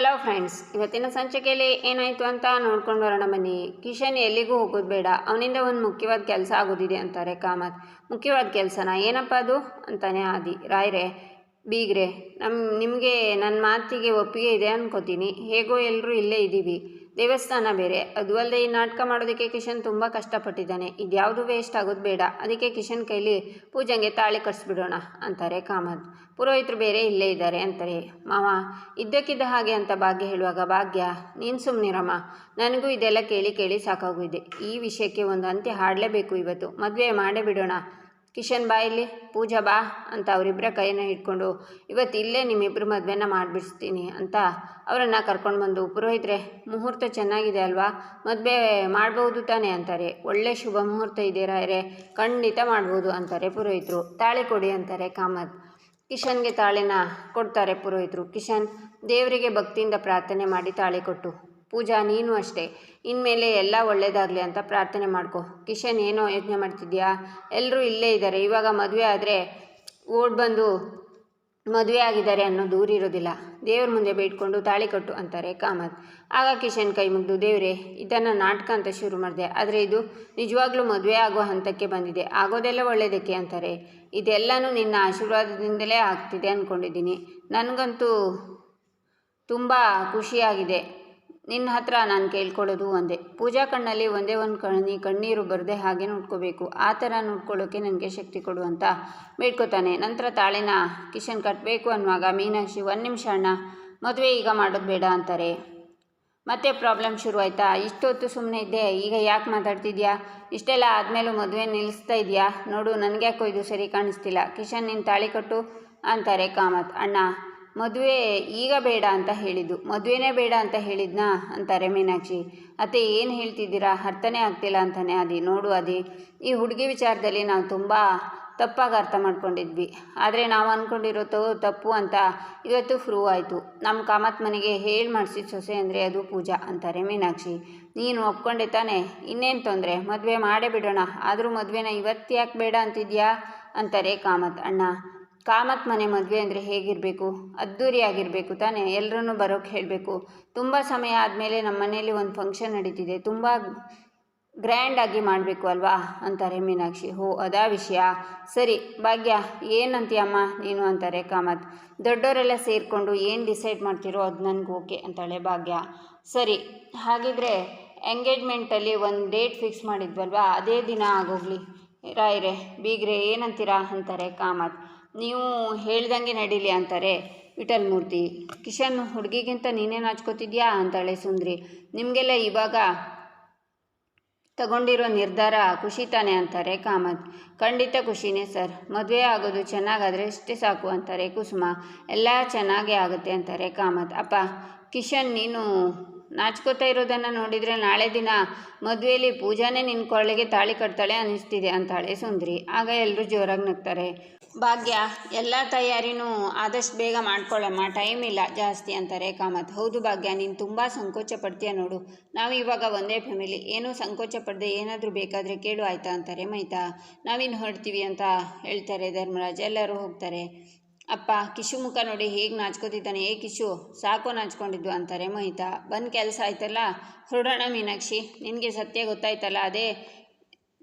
Hello friends ಇವತ್ತಿನ ಸಂಚಿಕೆಯಲ್ಲಿ ಏನಾಯಿತು ಅಂತ ನೋಡ್ಕೊಂಡು ಬರೋಣ ಬನ್ನಿ. ಕಿಶನ್ ಎಲ್ಲಿಗೂ ಹೋಗೋದು ಬೇಡ. ಅವನಿಂದ ಒಂದು ಮುಖ್ಯವಾದ ಕೆಲಸ ಆಗೋದಿದೆ ಅಂತಾರೆ ಕಾಮತ್. ಮುಖ್ಯವಾದ ಕೆಲಸನ? ಏನಪ್ಪ ಅದು? ಅಂತಾನೆ ಆದಿ. ರಾಯ್ರೆ ಬೀಗ್ರೆ ನಮ್ಮ ನಿಮಗೆ ನನ್ನ ಮಾತಿಗೆ ಒಪ್ಪಿಗೆ ಇದೆ ಅನ್ಕೋತೀನಿ. ಹೇಗೋ ಎಲ್ಲರೂ ಇಲ್ಲೇ ಇದ್ದೀವಿ ದೇವಸ್ಥಾನ ಬೇರೆ. ಅದು ಅಲ್ಲದೆ ಈ ನಾಟಕ ಮಾಡೋದಕ್ಕೆ ಕಿಶನ್ ತುಂಬ ಕಷ್ಟಪಟ್ಟಿದ್ದಾನೆ. ಇದ್ಯಾವುದು ವೇಸ್ಟ್ ಆಗೋದು ಬೇಡ. ಅದಕ್ಕೆ ಕಿಶನ್ ಕೈಲಿ ಪೂಜೆಗೆ ತಾಳಿ ಕಟ್ಸ್ಬಿಡೋಣ ಅಂತಾರೆ ಕಾಮತ್. ಪುರೋಹಿತರು ಬೇರೆ ಇಲ್ಲೇ ಇದ್ದಾರೆ ಅಂತಾರೆ. ಮಾವ, ಇದ್ದಕ್ಕಿದ್ದ ಹಾಗೆ ಅಂತ ಭಾಗ್ಯ ಹೇಳುವಾಗ, ಭಾಗ್ಯ, ನೀನು ಸುಮ್ಮನಿರಮ್ಮ ನನಗೂ ಇದೆಲ್ಲ ಕೇಳಿ ಕೇಳಿ ಸಾಕಾಗೋಗಿದೆ ಈ ವಿಷಯಕ್ಕೆ ಒಂದು ಅಂತ್ಯ ಹಾಡಲೇಬೇಕು ಇವತ್ತು. ಮದುವೆ ಮಾಡೇ ಬಿಡೋಣ. ಕಿಶನ್ ಬಾ ಇಲ್ಲಿ, ಪೂಜಾ ಬಾ ಅಂತ ಅವರಿಬ್ಬರ ಕೈಯನ್ನು ಹಿಡ್ಕೊಂಡು, ಇವತ್ತು ಇಲ್ಲೇ ನಿಮ್ಮಿಬ್ಬರು ಮದುವೆನ ಮಾಡಿಬಿಡಿಸ್ತೀನಿ ಅಂತ ಅವರನ್ನು ಕರ್ಕೊಂಡು ಬಂದು, ಪುರೋಹಿತರೆ, ಮುಹೂರ್ತ ಚೆನ್ನಾಗಿದೆ ಅಲ್ವಾ? ಮದುವೆ ಮಾಡ್ಬೋದು ತಾನೇ ಅಂತಾರೆ. ಒಳ್ಳೆ ಶುಭ ಮುಹೂರ್ತ ಇದೆ ಖಂಡಿತ ಮಾಡ್ಬೋದು ಅಂತಾರೆ ಪುರೋಹಿತರು. ತಾಳಿ ಕೊಡಿ ಅಂತಾರೆ ಕಾಮತ್. ಕಿಶನ್ಗೆ ತಾಳಿನ ಕೊಡ್ತಾರೆ ಪುರೋಹಿತರು. ಕಿಶನ್, ದೇವರಿಗೆ ಭಕ್ತಿಯಿಂದ ಪ್ರಾರ್ಥನೆ ಮಾಡಿ ತಾಳಿ ಕೊಟ್ಟು ಪೂಜಾ, ನೀನು ಅಷ್ಟೇ. ಇನ್ಮೇಲೆ ಎಲ್ಲ ಒಳ್ಳೇದಾಗಲಿ ಅಂತ ಪ್ರಾರ್ಥನೆ ಮಾಡ್ಕೊ. ಕಿಶನ್, ಏನೋ ಯೋಚನೆ ಮಾಡ್ತಿದ್ಯಾ? ಎಲ್ಲರೂ ಇಲ್ಲೇ ಇದ್ದಾರೆ ಇವಾಗ ಮದುವೆ ಆದರೆ ಓಡ್ ಬಂದು ಮದುವೆ ಆಗಿದ್ದಾರೆ ಅನ್ನೋ ದೂರ ಇರೋದಿಲ್ಲ. ದೇವ್ರ ಮುಂದೆ ಬೇಡ್ಕೊಂಡು ತಾಳಿ ಕಟ್ಟು ಅಂತಾರೆ ಕಾಮತ್. ಆಗ ಕಿಶನ್ ಕೈ ಮುಗಿದು, ದೇವರೇ, ಇದನ್ನು ನಾಟಕ ಅಂತ ಶುರು ಮಾಡಿದೆ. ಆದರೆ ಇದು ನಿಜವಾಗ್ಲೂ ಮದುವೆ ಆಗೋ ಹಂತಕ್ಕೆ ಬಂದಿದೆ. ಆಗೋದೆಲ್ಲ ಒಳ್ಳೆಯದಕ್ಕೆ ಅಂತಾರೆ. ಇದೆಲ್ಲನೂ ನಿನ್ನ ಆಶೀರ್ವಾದದಿಂದಲೇ ಆಗ್ತಿದೆ ಅಂದ್ಕೊಂಡಿದ್ದೀನಿ ನನಗಂತೂ ತುಂಬ ಖುಷಿಯಾಗಿದೆ. ನಿನ್ನ ಹತ್ರ ನಾನು ಕೇಳ್ಕೊಳ್ಳೋದು ಒಂದೇ. ಪೂಜಾ ಕಣ್ಣಲ್ಲಿ ಒಂದೇ ಒಂದು ಕಣ್ಣಿ ಕಣ್ಣೀರು ಬರದೆ ಹಾಗೆ ನೋಡ್ಕೋಬೇಕು. ಆ ಥರ ನೋಡ್ಕೊಳ್ಳೋಕೆ ನನಗೆ ಶಕ್ತಿ ಕೊಡು ಅಂತ ಬೇಡ್ಕೋತಾನೆ. ನಂತರ ತಾಳಿನ, ಕಿಶನ್ ಕಟ್ಟಬೇಕು ಅನ್ನುವಾಗ ಮೀನಾಕ್ಷಿ, ಒಂದು ನಿಮಿಷ ಅಣ್ಣ, ಮದುವೆ ಈಗ ಮಾಡೋದು ಬೇಡ ಅಂತಾರೆ. ಮತ್ತೆ ಪ್ರಾಬ್ಲಮ್ ಶುರು ಆಯಿತಾ ಇಷ್ಟೊತ್ತು ಸುಮ್ಮನೆ ಇದ್ದೆ. ಈಗ ಯಾಕೆ ಮಾತಾಡ್ತಿದ್ಯಾ? ಇಷ್ಟೆಲ್ಲ ಆದಮೇಲೂ ಮದುವೆ ನಿಲ್ಲಿಸ್ತಾ ಇದೆಯಾ? ನೋಡು ನನಗೆ ಯಾಕೋ ಇದು ಸರಿ ಕಾಣಿಸ್ತಿಲ್ಲ. ಕಿಶನ್ ನಿನ್ನ ತಾಳಿ ಕಟ್ಟು ಅಂತಾರೆ ಕಾಮತ್. ಅಣ್ಣ ಮದುವೆ ಈಗ ಬೇಡ ಅಂತ ಹೇಳಿದ್ದು. ಮದುವೆನೇ ಬೇಡ ಅಂತ ಹೇಳಿದ್ನಾ? ಅಂತಾರೆ ಮೀನಾಕ್ಷಿ. ಅತ್ತೆ, ಏನು ಹೇಳ್ತಿದ್ದೀರಾ? ಅರ್ಥನೇ ಆಗ್ತಿಲ್ಲ ಅಂತಾನೆ ಅದಿ ನೋಡು ಅದಿ ಈ ಹುಡುಗಿ ವಿಚಾರದಲ್ಲಿ ನಾವು ತುಂಬ ತಪ್ಪಾಗಿ ಅರ್ಥ ಮಾಡ್ಕೊಂಡಿದ್ವಿ. ಆದರೆ ನಾವು ಅಂದ್ಕೊಂಡಿರೋ ತಪ್ಪು ಅಂತ ಇವತ್ತು ಫ್ರೂ ಆಯಿತು. ನಮ್ಮ ಕಾಮತ್ ಮನೆಗೆ ಹೇಳಿ ಮಾಡಿಸಿದ ಸೊಸೆ ಅಂದರೆ ಅದು ಪೂಜಾ, ಅಂತಾರೆ ಮೀನಾಕ್ಷಿ. ನೀನು ಒಪ್ಕೊಂಡೆ ತಾನೆ? ಇನ್ನೇನು ತೊಂದರೆ? ಮದುವೆ ಮಾಡೇ ಬಿಡೋಣ. ಆದರೂ ಮದುವೆನ ಇವತ್ತು ಯಾಕೆ ಬೇಡ ಅಂತಿದ್ಯಾ? ಅಂತಾರೆ ಕಾಮತ್. ಅಣ್ಣ ಕಾಮತ್ ಮನೆ ಮದುವೆ ಅಂದರೆ ಹೇಗಿರಬೇಕು? ಅದ್ಧೂರಿಯಾಗಿರಬೇಕು ತಾನೇ? ಎಲ್ಲರನ್ನೂ ಬರೋಕ್ಕೆ ಹೇಳಬೇಕು. ತುಂಬ ಸಮಯ ಆದಮೇಲೆ ನಮ್ಮ ಮನೆಯಲ್ಲಿ ಒಂದು ಫಂಕ್ಷನ್ ನಡೀತಿದೆ. ತುಂಬ ಗ್ರ್ಯಾಂಡಾಗಿ ಮಾಡಬೇಕು ಅಲ್ವಾ? ಅಂತಾರೆ ಮೀನಾಕ್ಷಿ. ಹೋ, ಅದಾ ವಿಷಯ. ಸರಿ, ಭಾಗ್ಯ, ಏನಂತೀಯಮ್ಮ ನೀನು ಅಂತಾರೆ ಕಾಮತ್. ದೊಡ್ಡವರೆಲ್ಲ ಸೇರಿಕೊಂಡು ಏನು ಡಿಸೈಡ್ ಮಾಡ್ತಿರೋ ಅದು ನನಗೆ ಓಕೆ ಅಂತಾಳೆ ಭಾಗ್ಯ. ಸರಿ, ಹಾಗಿದ್ರೆ ಎಂಗೇಜ್ಮೆಂಟಲ್ಲಿ ಒಂದು ಡೇಟ್ ಫಿಕ್ಸ್ ಮಾಡಿದ್ವಲ್ವಾ? ಅದೇ ದಿನ ಆಗೋಗ್ಲಿ. ರಾಯ್ರೆ, ಬೀಗ್ರೆ, ಏನಂತೀರಾ? ಅಂತಾರೆ ಕಾಮತ್. ನೀವು ಹೇಳ್ದಂಗೆ ನಡೀಲಿ ಅಂತಾರೆ. ವಿಠಲ್ ಮೂರ್ತಿ, ಕಿಶನ್ ಹುಡುಗಿಗಿಂತ ನೀನೇನು ಹಚ್ಕೋತಿದ್ಯಾ ಅಂತಾಳೆ ಸುಂದ್ರಿ. ನಿಮಗೆಲ್ಲ ಇವಾಗ ತಗೊಂಡಿರೋ ನಿರ್ಧಾರ ಖುಷಿ ತಾನೆ ಅಂತಾರೆ ಕಾಮತ್. ಖಂಡಿತ ಖುಷಿನೇ ಸರ್. ಮದುವೆ ಆಗೋದು ಚೆನ್ನಾಗಾದರೆ ಇಷ್ಟೇ ಸಾಕು ಅಂತಾರೆ ಕುಸುಮ. ಎಲ್ಲ ಚೆನ್ನಾಗೇ ಆಗುತ್ತೆ ಅಂತಾರೆ ಕಾಮತ್. ಅಪ್ಪ, ಕಿಶನ್ ನೀನು ನಾಚ್ಕೋತಾ ಇರೋದನ್ನು ನೋಡಿದರೆ ನಾಳೆ ದಿನ ಮದುವೆಯಲ್ಲಿ ಪೂಜಾನೇ ನಿನ್ನ ಕೊಳ್ಳೆಗೆ ತಾಳಿ ಕಟ್ತಾಳೆ ಅನ್ನಿಸ್ತಿದೆ ಅಂತಾಳೆ ಸುಂದ್ರಿ. ಆಗ ಎಲ್ಲರೂ ಜೋರಾಗಿ ನಗ್ತಾರೆ. ಭಾಗ್ಯ, ಎಲ್ಲ ತಯಾರಿನೂ ಆದಷ್ಟು ಬೇಗ ಮಾಡ್ಕೊಳ್ಳಮ್ಮ, ಟೈಮ್ ಇಲ್ಲ ಜಾಸ್ತಿ ಅಂತಾರೆ ಕಾಮತ್. ಹೌದು ಭಾಗ್ಯ, ನೀನು ತುಂಬ ಸಂಕೋಚ ಪಡ್ತೀಯ ನೋಡು. ನಾವು ಇವಾಗ ಒಂದೇ ಫ್ಯಾಮಿಲಿ ಏನೂ ಸಂಕೋಚ ಪಡದೆ ಏನಾದರೂ ಬೇಕಾದರೆ ಕೇಳು ಆಯ್ತಾ ಅಂತಾರೆ ಮೈತಾ. ನಾವಿನ್ನು ಹೊರಡ್ತೀವಿ ಅಂತ ಹೇಳ್ತಾರೆ ಧರ್ಮರಾಜ್. ಎಲ್ಲರೂ ಹೋಗ್ತಾರೆ. ಅಪ್ಪ, ಕಿಶು ಮುಖ ನೋಡಿ ಹೇಗೆ ನಾಚ್ಕೋತಿದ್ದಾನೆ? ಏ ಕಿಶು, ಸಾಕು ನಾಚ್ಕೊಂಡಿದ್ದು, ಅಂತಾರೆ ಮಹಿತಾ. ಬಂದು ಕೆಲಸ ಆಯ್ತಲ್ಲ? ಹೊರಡೋಣ ಮೀನಾಕ್ಷಿ, ನಿನಗೆ ಸತ್ಯ ಗೊತ್ತಾಯ್ತಲ್ಲ, ಅದೇ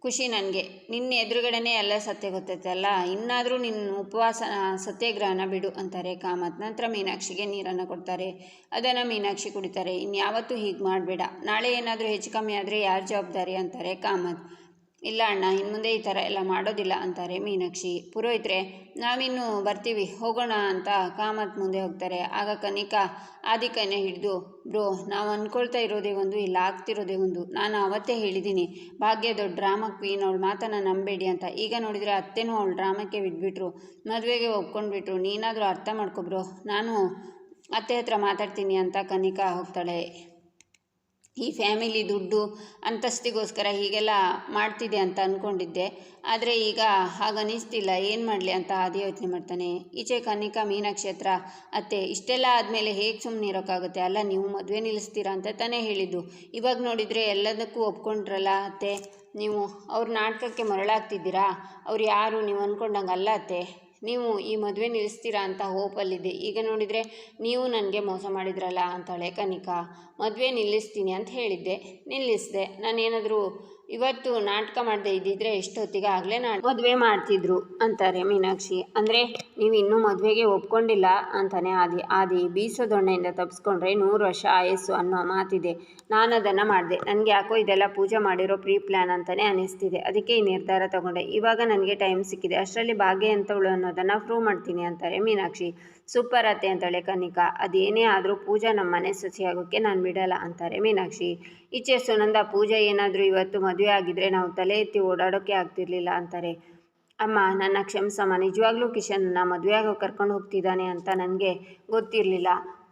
ಖುಷಿ ನನಗೆ. ನಿನ್ನ ಎದುರುಗಡೆನೇ ಎಲ್ಲ ಸತ್ಯ ಗೊತ್ತೈತಲ್ಲ ಇನ್ನಾದರೂ ನಿನ್ನ ಉಪವಾಸ, ಸತ್ಯಾಗ್ರಹನ ಬಿಡು, ಅಂತಾರೆ ಕಾಮತ್. ನಂತರ ಮೀನಾಕ್ಷಿಗೆ ನೀರನ್ನು ಕೊಡ್ತಾರೆ. ಅದನ್ನು ಮೀನಾಕ್ಷಿ ಕುಡಿತಾರೆ, ಇನ್ಯಾವತ್ತೂ ಹೀಗೆ ಮಾಡಬೇಡ. ನಾಳೆ ಏನಾದರೂ ಹೆಚ್ಚು ಕಮ್ಮಿ ಆದರೆ ಯಾರು ಜವಾಬ್ದಾರಿ? ಅಂತಾರೆ ಕಾಮತ್. ಇಲ್ಲ ಅಣ್ಣ ಇನ್ನು ಮುಂದೆ ಈ ಥರ ಎಲ್ಲ ಮಾಡೋದಿಲ್ಲ ಅಂತಾರೆ ಮೀನಾಕ್ಷಿ. ಪುರೋಹಿತ್ರೆ, ನಾವಿನ್ನು ಬರ್ತೀವಿ, ಹೋಗೋಣ ಅಂತ ಕಾಮತ್ ಮುಂದೆ ಹೋಗ್ತಾರೆ. ಆಗ ಕನಿಕಾ ಆದಿಕನ ಹಿಡಿದು, ಬ್ರೋ, ನಾವು ಅಂದ್ಕೊಳ್ತಾ ಇರೋದೇ ಒಂದು ಇಲ್ಲ, ಆಗ್ತಿರೋದೇ ಒಂದು. ನಾನು ಅವತ್ತೇ ಹೇಳಿದ್ದೀನಿ ಭಾಗ್ಯ ದೊಡ್ಡ ಡ್ರಾಮಾ ಕ್ವೀನ್, ಅವಳು ಮಾತನ್ನು ನಂಬೇಡಿ ಅಂತ. ಈಗ ನೋಡಿದರೆ ಅತ್ತೆನೂ ಅವಳು ಡ್ರಾಮಕ್ಕೆ ಬಿಟ್ಬಿಟ್ರು, ಮದುವೆಗೆ ಒಪ್ಕೊಂಡ್ಬಿಟ್ರು. ನೀನಾದರೂ ಅರ್ಥ ಮಾಡ್ಕೊಬ್ರೋ ನಾನು ಅತ್ತೆ ಹತ್ರ ಮಾತಾಡ್ತೀನಿ ಅಂತ ಕನಿಕಾ ಹೋಗ್ತಾಳೆ. ಈ ಫ್ಯಾಮಿಲಿ ದುಡ್ಡು ಅಂತಸ್ತಿಗೋಸ್ಕರ ಹೀಗೆಲ್ಲ ಮಾಡ್ತಿದೆ ಅಂತ ಅಂದ್ಕೊಂಡಿದ್ದೆ ಆದರೆ ಈಗ ಹಾಗನಿಸ್ತಿಲ್ಲ ಏನು ಮಾಡಲಿ ಅಂತ ಆದಿ ಯೋಚನೆ ಮಾಡ್ತಾನೆ. ಈಚೆ ಕನಿಕಾ ಮೀನಕ್ಷೇತ್ರ, ಅತ್ತೆ, ಇಷ್ಟೆಲ್ಲ ಆದಮೇಲೆ ಹೇಗೆ ಸುಮ್ಮನೆ ಇರೋಕ್ಕಾಗುತ್ತೆ? ಅಲ್ಲ, ನೀವು ಮದುವೆ ನಿಲ್ಲಿಸ್ತೀರಾ ಅಂತ ತಾನೇ ಹೇಳಿದ್ದು. ಇವಾಗ ನೋಡಿದರೆ ಎಲ್ಲದಕ್ಕೂ ಒಪ್ಕೊಂಡ್ರಲ್ಲ ಅತ್ತೆ? ನೀವು ಅವ್ರ ನಾಟಕಕ್ಕೆ ಮರಳಾಗ್ತಿದ್ದೀರಾ? ಅವ್ರು ಯಾರು? ನೀವು ಅಂದ್ಕೊಂಡಂಗೆ ಅಲ್ಲ ಅತ್ತೆ. ನೀವು ಈ ಮದುವೆ ನಿಲ್ಲಿಸ್ತೀರಾ ಅಂತ ಹೋಪಲ್ಲಿದೆ ಈಗ ನೋಡಿದರೆ ನೀವು ನನಗೆ ಮೋಸ ಮಾಡಿದ್ರಲ್ಲ ಅಂತಾಳೆ ಕನಿಕಾ, ಮದುವೆ ನಿಲ್ಲಿಸ್ತೀನಿ ಅಂತ ಹೇಳಿದ್ದೆ. ನಿಲ್ಲಿಸಿದೆ. ನಾನೇನಾದರೂ ಇವತ್ತು ನಾಟಕ ಮಾಡದೆ ಇದ್ದಿದ್ರೆ ಎಷ್ಟೊತ್ತಿಗೆ ಆಗಲೇ ನಾ ಮದುವೆ ಮಾಡ್ತಿದ್ರು ಅಂತಾರೆ ಮೀನಾಕ್ಷಿ. ಅಂದರೆ ನೀವು ಇನ್ನೂ ಮದುವೆಗೆ ಒಪ್ಕೊಂಡಿಲ್ಲ ಅಂತಾನೆ ಆದಿ ಆದಿ ಬೀಸೋ ದೊಣ್ಣೆಯಿಂದ ತಪ್ಪಿಸ್ಕೊಂಡ್ರೆ ನೂರು ವರ್ಷ ಆಯಸ್ಸು ಅನ್ನೋ ಮಾತಿದೆ. ನಾನು ಅದನ್ನು ಮಾಡಿದೆ. ನನಗೆ ಯಾಕೋ ಇದೆಲ್ಲ ಪೂಜೆ ಮಾಡಿರೋ ಪ್ರೀ ಪ್ಲ್ಯಾನ್ ಅಂತಲೇ ಅನಿಸ್ತಿದೆ. ಅದಕ್ಕೆ ಈ ನಿರ್ಧಾರ ತಗೊಂಡೆ. ಇವಾಗ ನನಗೆ ಟೈಮ್ ಸಿಕ್ಕಿದೆ. ಅಷ್ಟರಲ್ಲಿ ಭಾಗ್ಯ ಎಂಥವಳು ಅನ್ನೋದನ್ನು ಪ್ರೂವ್ ಮಾಡ್ತೀನಿ ಅಂತಾರೆ ಮೀನಾಕ್ಷಿ. ಸೂಪರ್ ಅತ್ತೆ ಅಂತಾಳೆ ಕನಿಕಾ. ಅದೇನೇ ಆದರೂ ಪೂಜಾ ನಮ್ಮ ಮನೆ ಸೊಸೆಯಾಗೋಕ್ಕೆ ನಾನು ಬಿಡಲ್ಲ ಅಂತಾರೆ ಮೀನಾಕ್ಷಿ. ಈಚೆ ಸುನಂದ, ಪೂಜಾ ಏನಾದರೂ ಇವತ್ತು ಆಗಿದ್ರೆ ನಾವು ತಲೆ ಎತ್ತಿ ಓಡಾಡೋಕ್ಕೆ ಆಗ್ತಿರ್ಲಿಲ್ಲ ಅಂತಾರೆ. ಅಮ್ಮ, ನನ್ನ ಕ್ಷಮಿಸಮ್ಮ, ನಿಜವಾಗ್ಲೂ ಕಿಶನ್ನ ಮದುವೆ ಆಗೋ ಕರ್ಕೊಂಡು ಹೋಗ್ತಿದ್ದಾನೆ ಅಂತ ನನಗೆ ಗೊತ್ತಿರಲಿಲ್ಲ.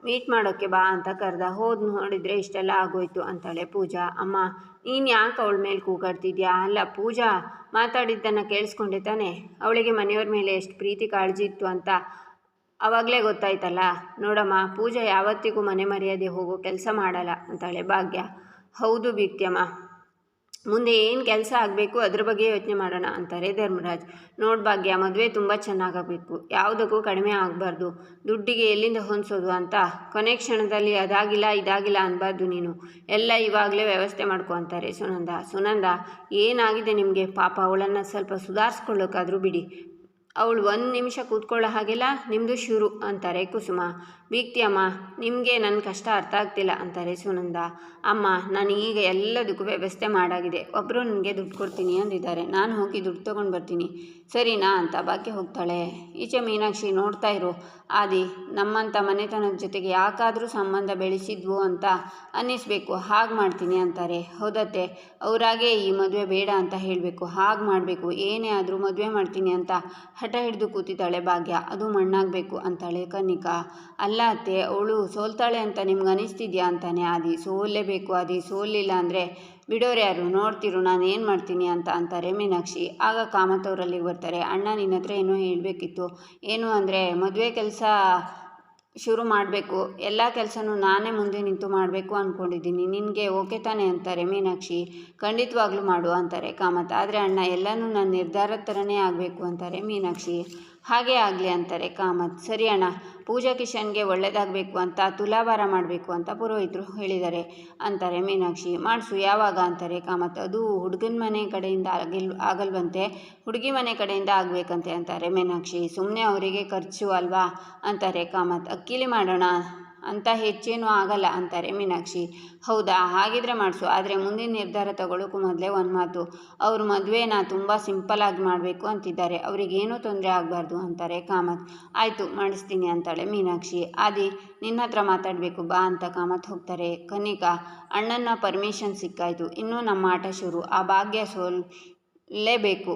ಮೀಟ್ ಮಾಡೋಕ್ಕೆ ಬಾ ಅಂತ ಕರೆದ. ಹೋದ್ ನೋಡಿದರೆ ಇಷ್ಟೆಲ್ಲ ಆಗೋಯ್ತು ಅಂತಾಳೆ ಪೂಜಾ. ಅಮ್ಮ, ನೀನು ಯಾಕೆ ಅವಳ ಮೇಲೆ ಕೂಗಾಡ್ತಿದ್ಯಾ? ಅಲ್ಲ, ಪೂಜಾ, ಮಾತಾಡಿದ್ದನ್ನು ಕೇಳಿಸ್ಕೊಂಡೆ ತಾನೆ. ಅವಳಿಗೆ ಮನೆಯವ್ರ ಮೇಲೆ ಎಷ್ಟು ಪ್ರೀತಿ ಕಾಳಜಿ ಇತ್ತು ಅಂತ ಆವಾಗಲೇ ಗೊತ್ತಾಯ್ತಲ್ಲ. ನೋಡಮ್ಮ, ಪೂಜಾ ಯಾವತ್ತಿಗೂ ಮನೆ ಮರ್ಯಾದೆ ಹೋಗೋ ಕೆಲಸ ಮಾಡಲ್ಲ ಅಂತಾಳೆ ಭಾಗ್ಯ. ಹೌದು ಬಿತ್ಯಮ್ಮ ಮುಂದೆ ಏನು ಕೆಲಸ ಆಗಬೇಕು ಅದ್ರ ಬಗ್ಗೆ ಯೋಚನೆ ಮಾಡೋಣ ಅಂತಾರೆ ಧರ್ಮರಾಜ್. ನೋಡ್ ಭಾಗ್ಯ, ಮದುವೆ ತುಂಬ ಚೆನ್ನಾಗಬೇಕು. ಯಾವುದಕ್ಕೂ ಕಡಿಮೆ ಆಗಬಾರ್ದು. ದುಡ್ಡಿಗೆ ಎಲ್ಲಿಂದ ಹೊಂದಿಸೋದು ಅಂತ. ಕೊನೆ ಕ್ಷಣದಲ್ಲಿ ಅದಾಗಿಲ್ಲ, ಇದಾಗಿಲ್ಲ ಅನ್ಬಾರ್ದು ನೀನು. ಎಲ್ಲ ಇವಾಗಲೇ ವ್ಯವಸ್ಥೆ ಮಾಡ್ಕೊ ಅಂತಾರೆ ಸುನಂದ. ಸುನಂದ, ಏನಾಗಿದೆ ನಿಮಗೆ? ಪಾಪ ಅವಳನ್ನು ಸ್ವಲ್ಪ ಸುಧಾರಿಸ್ಕೊಳ್ಳೋಕ್ಕಾದರೂ ಬಿಡಿ. ಅವಳು ಒಂದು ನಿಮಿಷ ಕೂತ್ಕೊಳ್ಳೋ ಹಾಗೆಲ್ಲ ನಿಮ್ಮದು ಶುರು ಅಂತಾರೆ ಕುಸುಮ. ಬೀಗ್ತಿ ಅಮ್ಮ, ನಿಮಗೆ ನನ್ನ ಕಷ್ಟ ಅರ್ಥ ಆಗ್ತಿಲ್ಲ ಅಂತಾರೆ ಸುನಂದ. ಅಮ್ಮ, ನಾನು ಈಗ ಎಲ್ಲದಕ್ಕೂ ವ್ಯವಸ್ಥೆ ಮಾಡಾಗಿದೆ. ಒಬ್ಬರು ನನಗೆ ದುಡ್ಡು ಕೊಡ್ತೀನಿ ಅಂದಿದ್ದಾರೆ. ನಾನು ಹೋಗಿ ದುಡ್ಡು ತೊಗೊಂಡು ಬರ್ತೀನಿ. ಸರಿನಾ ಅಂತ ಬಾಕಿ ಹೋಗ್ತಾಳೆ. ಈಚೆ ಮೀನಾಕ್ಷಿ ನೋಡ್ತಾ ಇರು. ಆದಿ ನಮ್ಮಂಥ ಮನೆತನದ ಜೊತೆಗೆ ಯಾಕಾದರೂ ಸಂಬಂಧ ಬೆಳೆಸಿದ್ವು ಅಂತ ಅನ್ನಿಸ್ಬೇಕು. ಹಾಗೆ ಮಾಡ್ತೀನಿ ಅಂತಾರೆ. ಹೌದತ್ತೆ, ಅವರಾಗೆ ಈ ಮದುವೆ ಬೇಡ ಅಂತ ಹೇಳಬೇಕು. ಹಾಗೆ ಮಾಡಬೇಕು. ಏನೇ ಆದರೂ ಮದುವೆ ಮಾಡ್ತೀನಿ ಅಂತ ಹಠ ಹಿಡಿದು ಕೂತಿದ್ದಾಳೆ ಭಾಗ್ಯ. ಅದು ಮಣ್ಣಾಗಬೇಕು ಅಂತಾಳೆ ಕನ್ನಿಕಾ. ಅಲ್ಲ ಅತ್ತೆ ಅವಳು ಸೋಲ್ತಾಳೆ ಅಂತ ನಿಮ್ಗೆ ಅನಿಸ್ತಿದ್ಯಾ ಅಂತಾನೆ ಆದಿ. ಸೋಲೇಬೇಕು ಆದಿ, ಸೋಲಿಲ್ಲ ಅಂದರೆ ಬಿಡೋರು ಯಾರು? ನೋಡ್ತಿರು, ನಾನು ಏನು ಮಾಡ್ತೀನಿ ಅಂತ ಅಂತಾರೆ ಮೀನಾಕ್ಷಿ. ಆಗ ಕಾಮತವರಲ್ಲಿ ಬರ್ತಾರೆ, ಅಣ್ಣ ನಿನ್ನ ಹತ್ರ ಏನೋ ಹೇಳಬೇಕಿತ್ತು. ಏನು ಅಂದರೆ ಮದುವೆ ಕೆಲಸ ಶುರು ಮಾಡಬೇಕು. ಎಲ್ಲ ಕೆಲಸನೂ ನಾನೇ ಮುಂದೆ ನಿಂತು ಮಾಡಬೇಕು ಅಂದ್ಕೊಂಡಿದ್ದೀನಿ ನಿನಗೆ ಓಕೆ ತಾನೇ ಅಂತಾರೆ ಮೀನಾಕ್ಷಿ. ಖಂಡಿತವಾಗ್ಲೂ ಮಾಡು ಅಂತಾರೆ ಕಾಮತ್. ಆದರೆ ಅಣ್ಣ, ಎಲ್ಲನೂ ನನ್ನ ನಿರ್ಧಾರದ ಥರನೇ ಆಗಬೇಕು ಅಂತಾರೆ ಮೀನಾಕ್ಷಿ. ಹಾಗೇ ಆಗಲಿ ಅಂತಾರೆ. ಕಾಮತ್, ಸರಿ ಅಣ್ಣ, ಪೂಜಾ ಕಿಶನ್ಗೆ ಒಳ್ಳೇದಾಗಬೇಕು ಅಂತ ತುಲಾಭಾರ ಮಾಡಬೇಕು ಅಂತ ಪುರೋಹಿತರು ಹೇಳಿದ್ದಾರೆ ಅಂತಾರೆ ಮೀನಾಕ್ಷಿ. ಮಾಡಿಸು, ಯಾವಾಗ ಅಂತಾರೆ ಕಾಮತ್, ಅದು ಹುಡುಗನ ಮನೆ ಕಡೆಯಿಂದ ಆಗಿಲ್, ಆಗಲ್ವಂತೆ, ಹುಡುಗಿ ಮನೆ ಕಡೆಯಿಂದ ಆಗಬೇಕಂತೆ ಅಂತಾರೆ ಮೀನಾಕ್ಷಿ. ಸುಮ್ಮನೆ ಅವರಿಗೆ ಖರ್ಚು ಅಲ್ವಾ? ಅಂತಾರೆ ಕಾಮತ್. ಅಕ್ಕಿಲಿ ಮಾಡೋಣ. ಅಂತ ಹೆಚ್ಚೇನೂ ಆಗಲ್ಲ ಅಂತಾರೆ ಮೀನಾಕ್ಷಿ. ಹೌದಾ? ಹಾಗಿದ್ರೆ ಮಾಡಿಸು. ಆದರೆ ಮುಂದಿನ ನಿರ್ಧಾರ ತಗೊಳ್ಳೋಕ್ಕೂ ಮೊದಲೇ ಒಂದು ಮಾತು. ಅವ್ರ ಮದುವೆನ ತುಂಬ ಸಿಂಪಲಾಗಿ ಮಾಡಬೇಕು ಅಂತಿದ್ದಾರೆ. ಅವರಿಗೇನೂ ತೊಂದರೆ ಆಗಬಾರ್ದು ಅಂತಾರೆ ಕಾಮತ್. ಆಯಿತು, ಮಾಡಿಸ್ತೀನಿ ಅಂತಾಳೆ ಮೀನಾಕ್ಷಿ. ಆದಿ, ನಿನ್ನ ಹತ್ರ ಮಾತಾಡಬೇಕು, ಬಾ ಅಂತ ಕಾಮತ್ ಹೋಗ್ತಾರೆ. ಕನಿಕಾ ಅಣ್ಣನ ಪರ್ಮಿಷನ್ ಸಿಕ್ಕಾಯಿತು. ಇನ್ನೂ ನಮ್ಮ ಆಟ ಶುರು. ಆ ಭಾಗ್ಯ ಸೋಲ್ಲೇಬೇಕು.